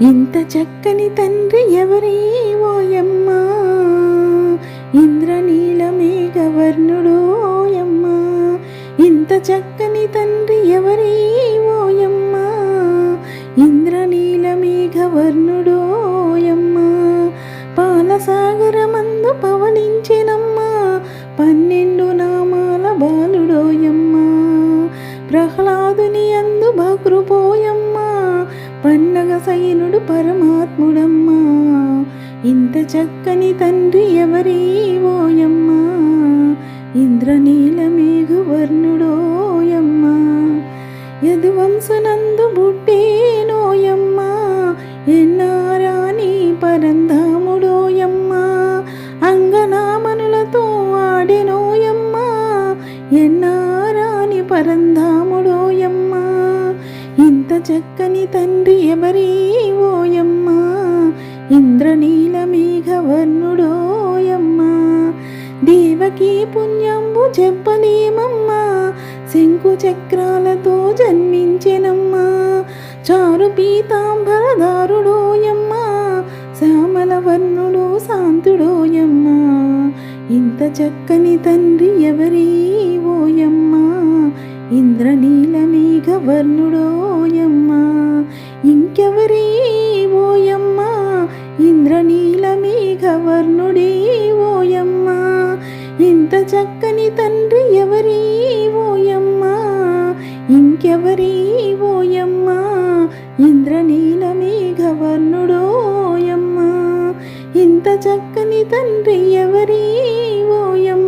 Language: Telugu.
ఇంత చక్కని తండ్రి ఎవరి ఓయమ్మా ఇంద్రనీలమే గవర్ణుడోయమ్మా ఇంత చక్కని తండ్రి ఎవరే ఓయమ్మా ఇంద్రనీలమే గవర్ణుడోయమ్మా పాలసాగరమందు పవనించినమ్మా? పన్నెండు నామాల బాలుడోయమ్మా ప్రహ్లాదుని అందు భకృపోయమ్మా సైనుడు పరమాత్ముడమ్మా. ఇంత చక్కని తండ్రి ఎవరి ఓయమ్మా ఇంద్రనీలమేఘు వర్ణుడోయమ్మా యదువంశనందు బుట్టేనోయమ్మా ఎన్నారాని పరంధాముడోయమ్మా అంగనామనులతో ఆడెనోయమ్మా ఎన్నారాని పరంధాముడోయమ్మా ఎంత చక్కని తండ్రి ఎవరి ఓయమ్మా? ఇంద్రనీల మేఘవర్ణుడోయమ్మా దేవకీ పుణ్యంబు చెప్పలేమమ్మా? శంకు చక్రాలతో జన్మించెనమ్మా. చారు పీతాంబరదారుడోయమ్మా శ్యామల వర్ణుడు శాంతుడోయమ్మా. ఇంత చక్కని తండ్రి ఎవరి ఇంకెవర్ణుడోయమ్మా ఇంకెవరీ ఓయమ్మా? ఇంద్రనీల మేఘవర్ణుడే ఓయమ్మా. ఇంత చక్కని తండ్రి ఎవరీ ఓయమ్మా? ఇంకెవరీ ఓయమ్మా? ఇంద్రనీల మేఘవర్ణుడోయమ్మా ఇంత చక్కని తండ్రి ఎవరీ ఓయమ్మ?